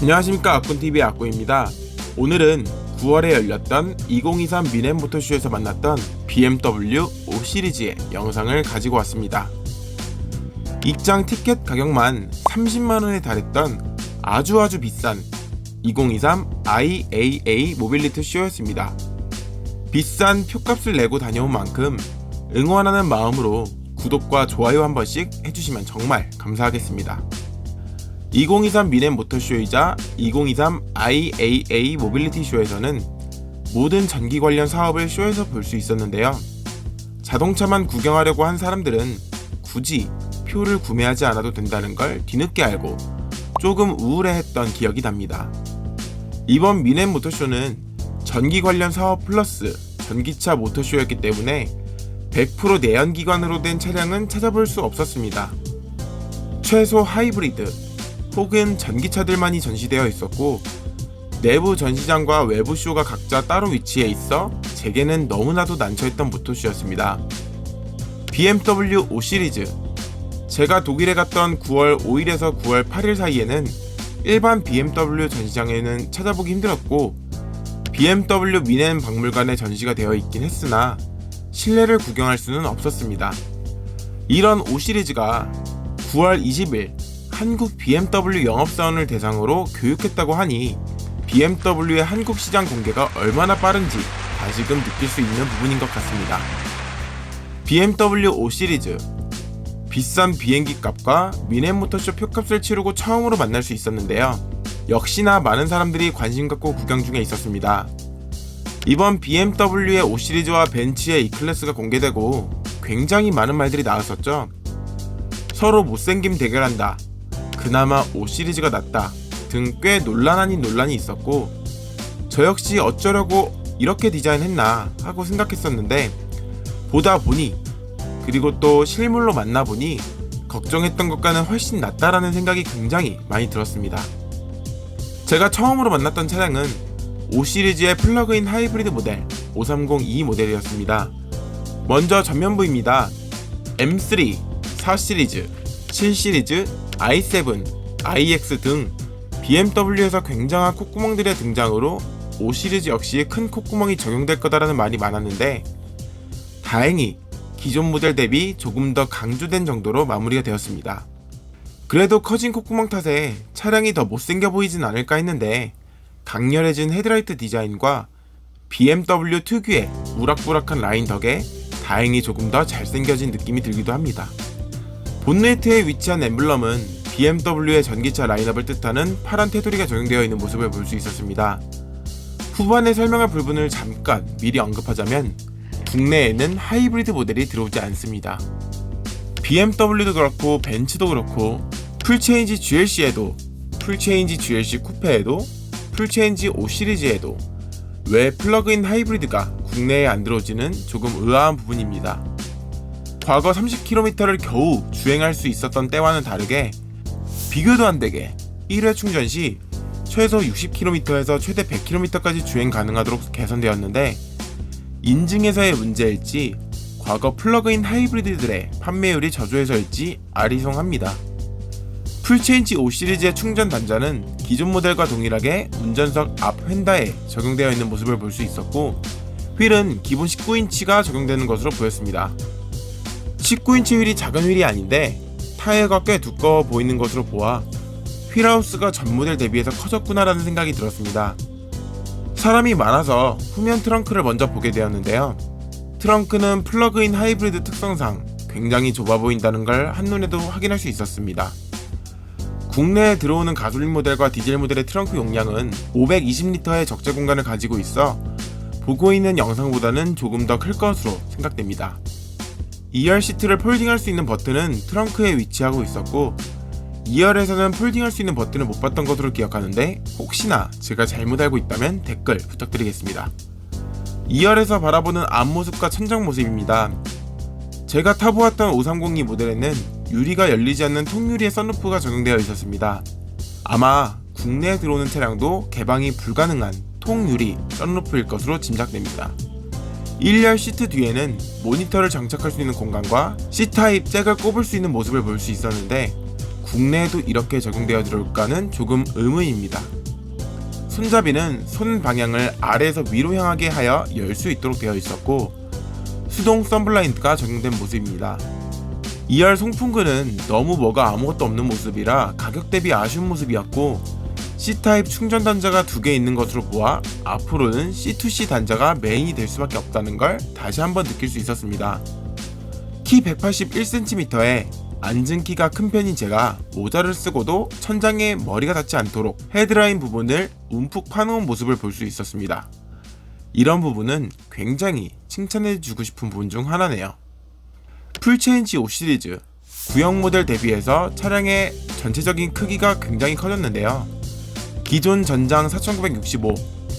안녕하십니까 아꾼TV의 아꾼입니다. 오늘은 9월에 열렸던 2023 미넨 모터쇼에서 만났던 BMW 5 시리즈의 영상을 가지고 왔습니다. 입장 티켓 가격만 30만원에 달했던 아주 아주 비싼 2023 IAA 모빌리티 쇼였습니다. 비싼 표값을 내고 다녀온 만큼 응원하는 마음으로 구독과 좋아요 한 번씩 해주시면 정말 감사하겠습니다. 2023 미넨 모터쇼이자 2023 IAA 모빌리티 쇼에서는 모든 전기 관련 사업을 쇼에서 볼 수 있었는데요. 자동차만 구경하려고 한 사람들은 굳이 표를 구매하지 않아도 된다는 걸 뒤늦게 알고 조금 우울해했던 기억이 납니다. 이번 미넨 모터쇼는 전기 관련 사업 플러스 전기차 모터쇼였기 때문에 100% 내연기관으로 된 차량은 찾아볼 수 없었습니다. 최소 하이브리드 혹은 전기차들만이 전시되어 있었고 내부 전시장과 외부 쇼가 각자 따로 위치해 있어 제게는 너무나도 난처했던 모터쇼였습니다. BMW 5 시리즈 제가 독일에 갔던 9월 5일에서 9월 8일 사이에는 일반 BMW 전시장에는 찾아보기 힘들었고 BMW 미넨 박물관에 전시가 되어 있긴 했으나 실내를 구경할 수는 없었습니다. 이런 5 시리즈가 9월 20일 한국 BMW 영업사원을 대상으로 교육했다고 하니 BMW의 한국 시장 공개가 얼마나 빠른지 다시금 느낄 수 있는 부분인 것 같습니다. BMW 5 시리즈 비싼 비행기 값과 미넨 모터쇼 표값을 치르고 처음으로 만날 수 있었는데요. 역시나 많은 사람들이 관심 갖고 구경 중에 있었습니다. 이번 BMW의 5 시리즈와 벤츠의 E클래스가 공개되고 굉장히 많은 말들이 나왔었죠. 서로 못생김 대결한다. 그나마 5 시리즈가 낫다. 등 꽤 논란 아닌 논란이 있었고 저 역시 어쩌려고 이렇게 디자인했나 하고 생각했었는데 보다 보니 그리고 또 실물로 만나보니 걱정했던 것과는 훨씬 낫다라는 생각이 굉장히 많이 들었습니다. 제가 처음으로 만났던 차량은 5 시리즈의 플러그인 하이브리드 모델 530E 모델이었습니다. 먼저 전면부입니다. M3, 4 시리즈, 7 시리즈, i7, iX 등 BMW에서 굉장한 콧구멍들의 등장으로 5 시리즈 역시 큰 콧구멍이 적용될 거다라는 말이 많았는데 다행히 기존 모델 대비 조금 더 강조된 정도로 마무리가 되었습니다. 그래도 커진 콧구멍 탓에 차량이 더 못생겨 보이진 않을까 했는데 강렬해진 헤드라이트 디자인과 BMW 특유의 우락부락한 라인 덕에 다행히 조금 더 잘생겨진 느낌이 들기도 합니다. 본네트에 위치한 엠블럼은 BMW의 전기차 라인업을 뜻하는 파란 테두리가 적용되어 있는 모습을 볼 수 있었습니다. 후반에 설명할 부분을 잠깐 미리 언급하자면 국내에는 하이브리드 모델이 들어오지 않습니다. BMW도 그렇고 벤츠도 그렇고 풀체인지 GLC에도 풀체인지 GLC 쿠페에도 풀체인지 5 시리즈에도 왜 플러그인 하이브리드가 국내에 안 들어오지는 조금 의아한 부분입니다. 과거 30km를 겨우 주행할 수 있었던 때와는 다르게 비교도 안 되게 1회 충전 시 최소 60km에서 최대 100km까지 주행 가능하도록 개선되었는데 인증에서의 문제일지 과거 플러그인 하이브리드들의 판매율이 저조해서일지 아리송합니다. 풀체인지 5 시리즈의 충전 단자는 기존 모델과 동일하게 운전석 앞 휀다에 적용되어 있는 모습을 볼 수 있었고 휠은 기본 19인치가 적용되는 것으로 보였습니다. 19인치 휠이 작은 휠이 아닌데 타이어가 꽤 두꺼워 보이는 것으로 보아 휠하우스가 전 모델 대비해서 커졌구나라는 생각이 들었습니다. 사람이 많아서 후면 트렁크를 먼저 보게 되었는데요. 트렁크는 플러그인 하이브리드 특성상 굉장히 좁아 보인다는 걸 한눈에도 확인할 수 있었습니다. 국내에 들어오는 가솔린 모델과 디젤 모델의 트렁크 용량은 520리터의 적재 공간을 가지고 있어 보고 있는 영상보다는 조금 더 클 것으로 생각됩니다. 2열 시트를 폴딩할 수 있는 버튼은 트렁크에 위치하고 있었고 2열에서는 폴딩할 수 있는 버튼을 못 봤던 것으로 기억하는데 혹시나 제가 잘못 알고 있다면 댓글 부탁드리겠습니다. 2열에서 바라보는 앞모습과 천장 모습입니다. 제가 타보았던 530이 모델에는 유리가 열리지 않는 통유리의 썬루프가 적용되어 있었습니다. 아마 국내에 들어오는 차량도 개방이 불가능한 통유리 썬루프일 것으로 짐작됩니다. 1열 시트 뒤에는 모니터를 장착할 수 있는 공간과 C타입 잭을 꼽을 수 있는 모습을 볼 수 있었는데 국내에도 이렇게 적용되어 들어올까는 조금 의문입니다. 손잡이는 손 방향을 아래에서 위로 향하게 하여 열 수 있도록 되어 있었고 수동 썬블라인드가 적용된 모습입니다. 2열 송풍구는 너무 뭐가 아무것도 없는 모습이라 가격 대비 아쉬운 모습이었고 C타입 충전 단자가 두 개 있는 것으로 보아 앞으로는 C2C 단자가 메인이 될 수밖에 없다는 걸 다시 한번 느낄 수 있었습니다. 키 181cm에 앉은 키가 큰 편인 제가 모자를 쓰고도 천장에 머리가 닿지 않도록 헤드라인 부분을 움푹 파놓은 모습을 볼 수 있었습니다. 이런 부분은 굉장히 칭찬해주고 싶은 부분 중 하나네요. 풀체인지 5 시리즈 구형 모델 대비해서 차량의 전체적인 크기가 굉장히 커졌는데요. 기존 전장 4965,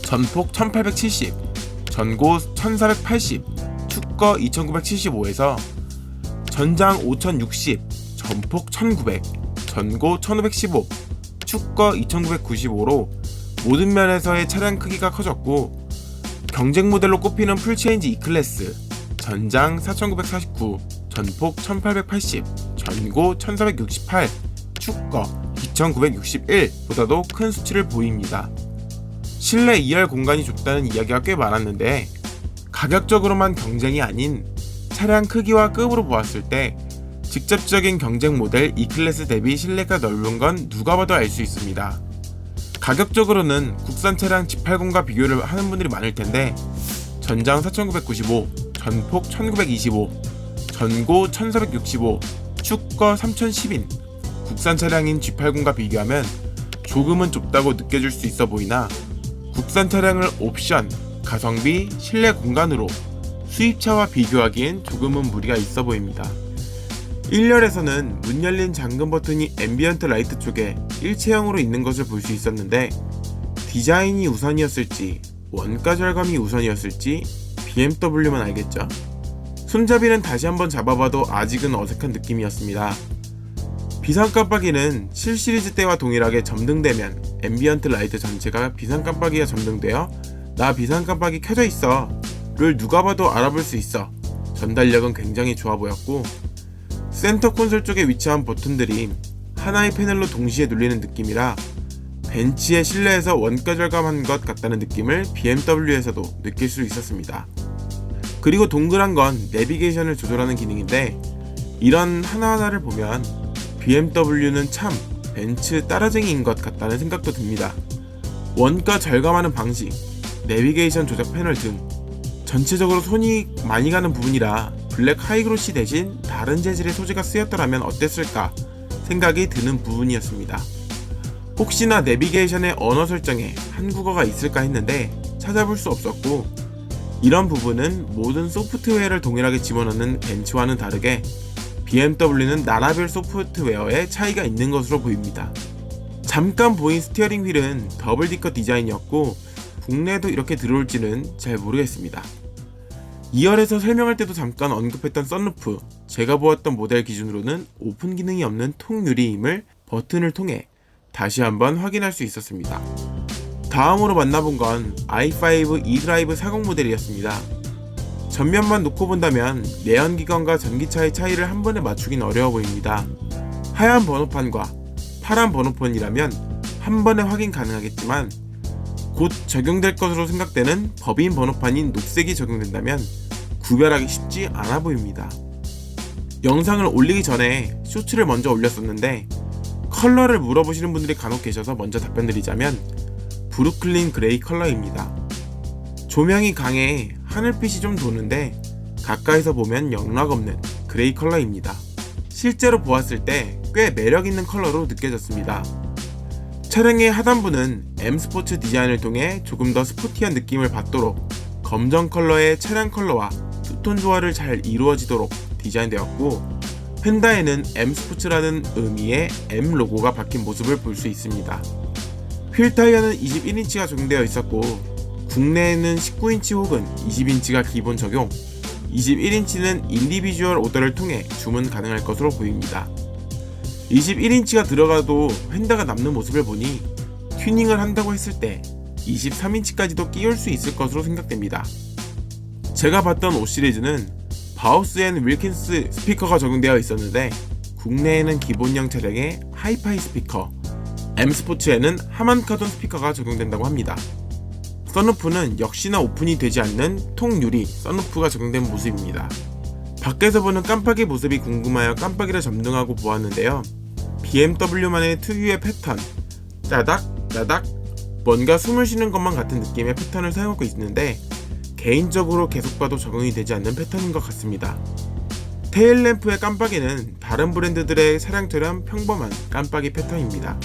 전폭 1870, 전고 1480, 축거 2975에서 전장 5060, 전폭 1900, 전고 1515, 축거 2995로 모든 면에서의 차량 크기가 커졌고 경쟁 모델로 꼽히는 풀체인지 E클래스, 전장 4949, 전폭 1880, 전고 1468, 축거 2961보다도 큰 수치를 보입니다. 실내 2열 공간이 좁다는 이야기가 꽤 많았는데 가격적으로만 경쟁이 아닌 차량 크기와 급으로 보았을 때 직접적인 경쟁 모델 E클래스 대비 실내가 넓은 건 누가 봐도 알 수 있습니다. 가격적으로는 국산 차량 G80과 비교를 하는 분들이 많을 텐데 전장 4995, 전폭 1925, 전고 1465, 축거 3010인 국산 차량인 G80과 비교하면 조금은 좁다고 느껴질 수 있어 보이나 국산 차량을 옵션, 가성비, 실내 공간으로 수입차와 비교하기엔 조금은 무리가 있어 보입니다. 1열에서는 문 열린 잠금 버튼이 앰비언트 라이트 쪽에 일체형으로 있는 것을 볼 수 있었는데 디자인이 우선이었을지 원가 절감이 우선이었을지 BMW만 알겠죠. 손잡이는 다시 한번 잡아봐도 아직은 어색한 느낌이었습니다. 비상 깜빡이는 7 시리즈 때와 동일하게 점등되면 앰비언트 라이트 전체가 비상 깜빡이가 점등되어 나 비상 깜빡이 켜져 있어 를 누가 봐도 알아볼 수 있어 전달력은 굉장히 좋아 보였고 센터 콘솔 쪽에 위치한 버튼들이 하나의 패널로 동시에 눌리는 느낌이라 벤치의 실내에서 원가 절감한 것 같다는 느낌을 BMW에서도 느낄 수 있었습니다. 그리고 동그란 건 내비게이션을 조절하는 기능인데 이런 하나하나를 보면 BMW는 참 벤츠 따라쟁이인 것 같다는 생각도 듭니다. 원가 절감하는 방식, 내비게이션 조작 패널 등 전체적으로 손이 많이 가는 부분이라 블랙 하이그로시 대신 다른 재질의 소재가 쓰였더라면 어땠을까 생각이 드는 부분이었습니다. 혹시나 내비게이션의 언어 설정에 한국어가 있을까 했는데 찾아볼 수 없었고 이런 부분은 모든 소프트웨어를 동일하게 집어넣는 벤츠와는 다르게 BMW는 나라별 소프트웨어에 차이가 있는 것으로 보입니다. 잠깐 보인 스티어링 휠은 더블 디커 디자인이었고 국내에도 이렇게 들어올지는 잘 모르겠습니다. 2열에서 설명할 때도 잠깐 언급했던 썬루프, 제가 보았던 모델 기준으로는 오픈 기능이 없는 통유리임을 버튼을 통해 다시 한번 확인할 수 있었습니다. 다음으로 만나본 건 i5 e드라이브 40 모델이었습니다. 전면만 놓고 본다면 내연기관과 전기차의 차이를 한 번에 맞추긴 어려워 보입니다. 하얀 번호판과 파란 번호판이라면 한 번에 확인 가능하겠지만 곧 적용될 것으로 생각되는 법인 번호판인 녹색이 적용된다면 구별하기 쉽지 않아 보입니다. 영상을 올리기 전에 쇼츠를 먼저 올렸었는데 컬러를 물어보시는 분들이 간혹 계셔서 먼저 답변드리자면 브루클린 그레이 컬러입니다. 조명이 강해 하늘빛이 좀 도는데 가까이서 보면 영락 없는 그레이 컬러입니다. 실제로 보았을 때 꽤 매력 있는 컬러로 느껴졌습니다. 차량의 하단부는 M 스포츠 디자인을 통해 조금 더 스포티한 느낌을 받도록 검정 컬러의 차량 컬러와 투톤 조화를 잘 이루어지도록 디자인되었고 펜다에는 M 스포츠라는 의미의 M 로고가 박힌 모습을 볼 수 있습니다. 휠 타이어는 21인치가 적용되어 있었고 국내에는 19인치 혹은 20인치가 기본 적용, 21인치는 인디비주얼 오더를 통해 주문 가능할 것으로 보입니다. 21인치가 들어가도 휀다가 남는 모습을 보니 튜닝을 한다고 했을 때 23인치까지도 끼울 수 있을 것으로 생각됩니다. 제가 봤던 5 시리즈는 바우스 앤 윌킨스 스피커가 적용되어 있었는데 국내에는 기본형 차량에 하이파이 스피커, M 스포츠에는 하만 카돈 스피커가 적용된다고 합니다. 썬루프는 역시나 오픈이 되지 않는 통유리 썬루프가 적용된 모습입니다. 밖에서 보는 깜빡이 모습이 궁금하여 깜빡이를 점등하고 보았는데요. BMW만의 특유의 패턴, 따닥, 따닥, 뭔가 숨을 쉬는 것만 같은 느낌의 패턴을 사용하고 있는데 개인적으로 계속 봐도 적응이 되지 않는 패턴인 것 같습니다. 테일램프의 깜빡이는 다른 브랜드들의 차량처럼 평범한 깜빡이 패턴입니다.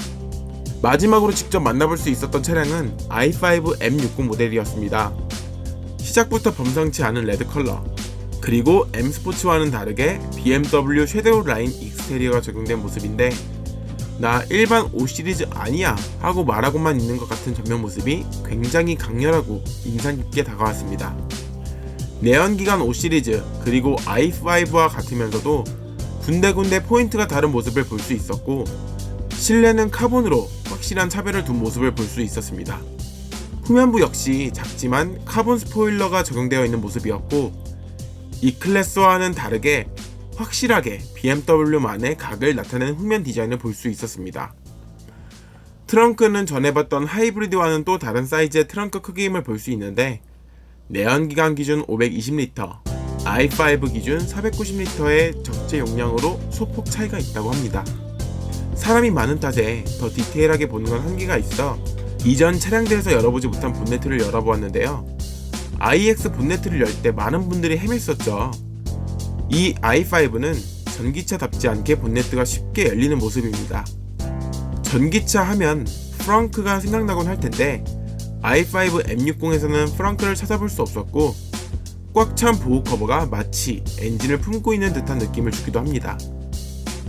마지막으로 직접 만나볼 수 있었던 차량은 i5 M60 모델이었습니다. 시작부터 범상치 않은 레드 컬러, 그리고 M 스포츠와는 다르게 BMW 섀도우 라인 익스테리어가 적용된 모습인데 나 일반 5 시리즈 아니야 하고 말하고만 있는 것 같은 전면 모습이 굉장히 강렬하고 인상 깊게 다가왔습니다. 내연기관 5 시리즈 그리고 i5와 같으면서도 군데군데 포인트가 다른 모습을 볼 수 있었고 실내는 카본으로 확실한 차별을 둔 모습을 볼 수 있었습니다. 후면부 역시 작지만 카본 스포일러가 적용되어 있는 모습이었고 이 클래스와는 다르게 확실하게 BMW만의 각을 나타내는 후면 디자인을 볼 수 있었습니다. 트렁크는 전에 봤던 하이브리드와는 또 다른 사이즈의 트렁크 크기임을 볼 수 있는데 내연기관 기준 520리터, i5 기준 490리터의 적재 용량으로 소폭 차이가 있다고 합니다. 사람이 많은 탓에 더 디테일하게 보는 건 한계가 있어 이전 차량대에서 열어보지 못한 본네트를 열어보았는데요. iX 본네트를 열 때 많은 분들이 헤맸었죠. 이 i5는 전기차답지 않게 본네트가 쉽게 열리는 모습입니다. 전기차 하면 프렁크가 생각나곤 할 텐데 i5 M60에서는 프렁크를 찾아볼 수 없었고 꽉 찬 보호 커버가 마치 엔진을 품고 있는 듯한 느낌을 주기도 합니다.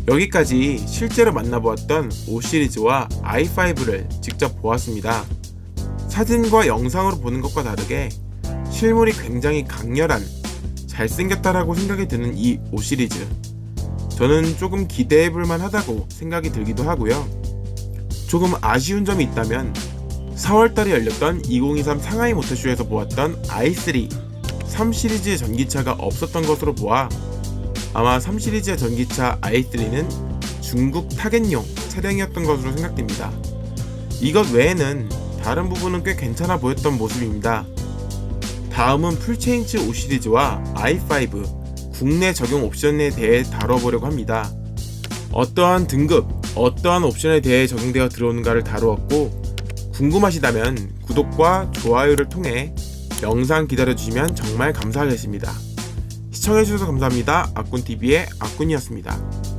여기까지 실제로 만나보았던 5 시리즈와 i5를 직접 보았습니다. 사진과 영상으로 보는 것과 다르게 실물이 굉장히 강렬한 잘생겼다라고 생각이 드는 이 5 시리즈 저는 조금 기대해볼 만 하다고 생각이 들기도 하고요 조금 아쉬운 점이 있다면 4월달에 열렸던 2023 상하이 모터쇼에서 보았던 i3 3 시리즈의 전기차가 없었던 것으로 보아 아마 3 시리즈의 전기차 i3는 중국 타겟용 차량이었던 것으로 생각됩니다 이것 외에는 다른 부분은 꽤 괜찮아 보였던 모습입니다 다음은 풀체인지 5 시리즈와 i5 국내 적용 옵션에 대해 다뤄보려고 합니다. 어떠한 등급, 어떠한 옵션에 대해 적용되어 들어오는가를 다루었고 궁금하시다면 구독과 좋아요를 통해 영상 기다려주시면 정말 감사하겠습니다. 시청해주셔서 감사합니다. 아꾼TV의 아꾼이었습니다.